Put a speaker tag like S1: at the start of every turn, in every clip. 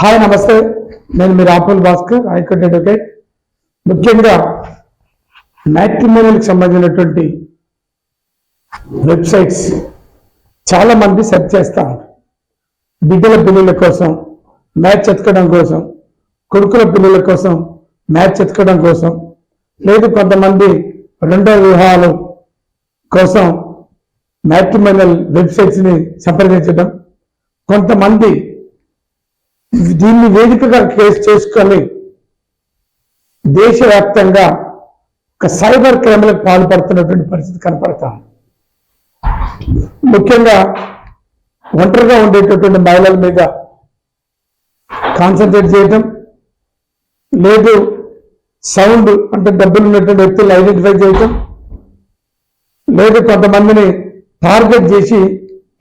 S1: Hi నమస్తే. నేను మీ Rapul Bhaskar high court advocate. ముఖ్యంగా మ్యాట్రిమోనియల్కి సంబంధించినటువంటి వెబ్సైట్స్ చాలా మంది సెర్చ్ చేస్తా బిడ్డల పిల్లల కోసం మ్యాచ్ ఎతకడం కోసం కొడుకుల పిల్లల కోసం మ్యాచ్ ఎతకడం కోసం లేదు కొంతమంది రెండో వివాహాలు కోసం మ్యాట్రిమోనియల్ వెబ్సైట్స్ని సంప్రదించడం కొంతమంది దీన్ని వేదికగా కేసు చేసుకొని దేశవ్యాప్తంగా ఒక సైబర్ క్రైమ్లకు పాల్పడుతున్నటువంటి పరిస్థితి కనపడతా ముఖ్యంగా ఒంటరిగా ఉండేటటువంటి మహిళల మీద కాన్సన్ట్రేట్ చేయటం లేదు సౌండ్ అంటే డబ్బులు ఉన్నటువంటి వ్యక్తులు ఐడెంటిఫై చేయటం లేదు కొంతమందిని టార్గెట్ చేసి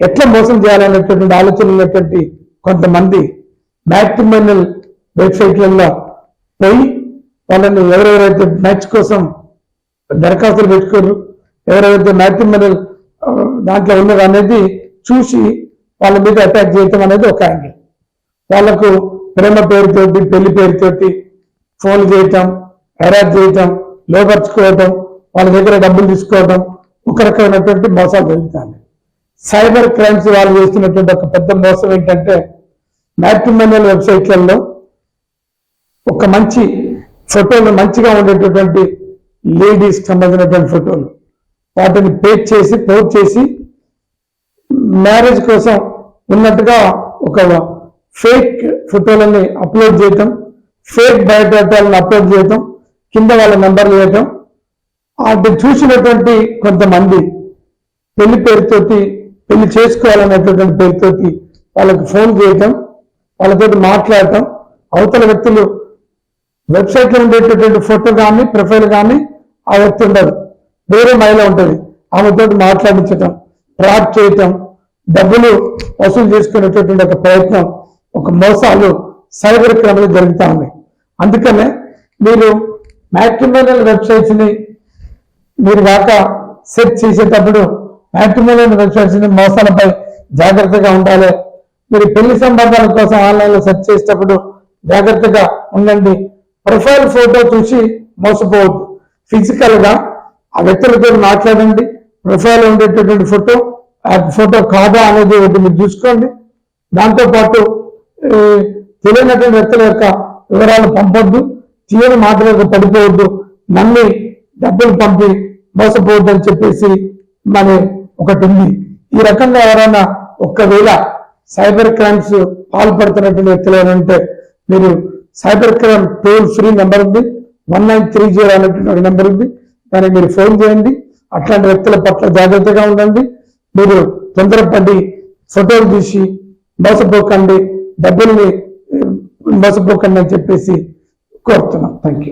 S1: ఎట్లా మోసం చేయాలనేటటువంటి ఆలోచన ఉన్నటువంటి కొంతమంది మ్యాట్రిమోనియల్ వెబ్సైట్లలో పోయి వాళ్ళని ఎవరెవరైతే మ్యాచ్ కోసం దరఖాస్తులు పెట్టుకోరు ఎవరెవరైతే మ్యాట్రిమోనియల్ దాంట్లో ఉన్నారు అనేది చూసి వాళ్ళ మీద అటాక్ చేయటం అనేది ఒక యాంగిల్ వాళ్ళకు ప్రేమ పేరుతోటి పెళ్ళి పేరుతోటి ఫోన్ చేయటం హెరాజ్ చేయటం లోపరుచుకోవటం వాళ్ళ దగ్గర డబ్బులు తీసుకోవటం ఒక రకమైనటువంటి మోసాలు జరుగుతాయి. సైబర్ క్రైమ్స్ వాళ్ళు చేస్తున్నటువంటి ఒక పెద్ద మోసం ఏంటంటే మ్యాట్రిమోనియల్ వెబ్సైట్లలో ఒక మంచి ఫోటోలు మంచిగా ఉండేటటువంటి లేడీస్ సంబంధించినటువంటి ఫోటోలు. వాటిని పేజ్ చేసి పోస్ట్ చేసి మ్యారేజ్ కోసం ఉన్నట్టుగా ఒక ఫేక్ ఫోటోలని అప్లోడ్ చేయటం ఫేక్ బయోడేటాలను అప్లోడ్ చేయటం కింద వాళ్ళ నెంబర్లు వేయటం అది చూసినటువంటి కొంతమంది పెళ్ళి పేరుతోటి పెళ్ళి చేసుకోవాలనేటటువంటి పేరుతోటి వాళ్ళకి ఫోన్ చేయటం వాళ్ళతో మాట్లాడటం. అవతల వ్యక్తులు వెబ్సైట్లో ఉండేటటువంటి ఫోటో కానీ ప్రొఫైల్ కానీ ఆ వ్యక్తి ఉండదు వేరే మహిళ ఉంటుంది. ఆమెతో మాట్లాడించటం ట్రాప్ చేయటం డబ్బులు వసూలు చేసుకునేటటువంటి ఒక ప్రయత్నం ఒక మోసాలు సైబర్ క్రైమ్లు జరుగుతూ ఉన్నాయి. అందుకనే మీరు మ్యాట్రిమోనియల్ వెబ్సైట్స్ని మీరు కాక సెర్చ్ చేసేటప్పుడు మ్యాట్రిమోనియల్ వెబ్సైట్స్ని మోసాలపై జాగ్రత్తగా ఉండాలి. మీరు పెళ్ళి సంబంధాల కోసం ఆన్లైన్లో సెర్చ్ చేసేటప్పుడు జాగ్రత్తగా ఉండండి. ప్రొఫైల్ ఫోటో చూసి మోసపోవద్దు. ఫిజికల్గా ఆ వ్యక్తులతో మాట్లాడండి. ప్రొఫైల్ ఉండేటటువంటి ఫోటో ఆ ఫోటో కాదా అనేది ఒకటి మీరు చూసుకోండి. దాంతోపాటు తెలియనటువంటి వ్యక్తుల యొక్క వివరాలు పంపొద్దు. తీయని మాటలకు పడిపోవద్దు. నమ్మి డబ్బులు పంపి మోసపోవద్దు అని చెప్పేసి మరి ఒకటి ఉంది. ఈ రకంగా ఎవరైనా ఒక్కవేళ సైబర్ క్రైమ్స్ పాల్పడుతున్నటువంటి వ్యక్తులు ఏమంటే మీరు cyber crime toll free number ఉంది. వన్ నైన్ త్రీ జీరో అనేటువంటి ఒక నెంబర్ ఉంది. దానికి మీరు ఫోన్ చేయండి. అట్లాంటి వ్యక్తుల పట్ల జాగ్రత్తగా ఉండండి. మీరు తొందరపడి ఫోటోలు తీసి మోసపోకండి. డబ్బుల్ని మోసపోకండి అని చెప్పేసి కోరుతున్నాం. Thank you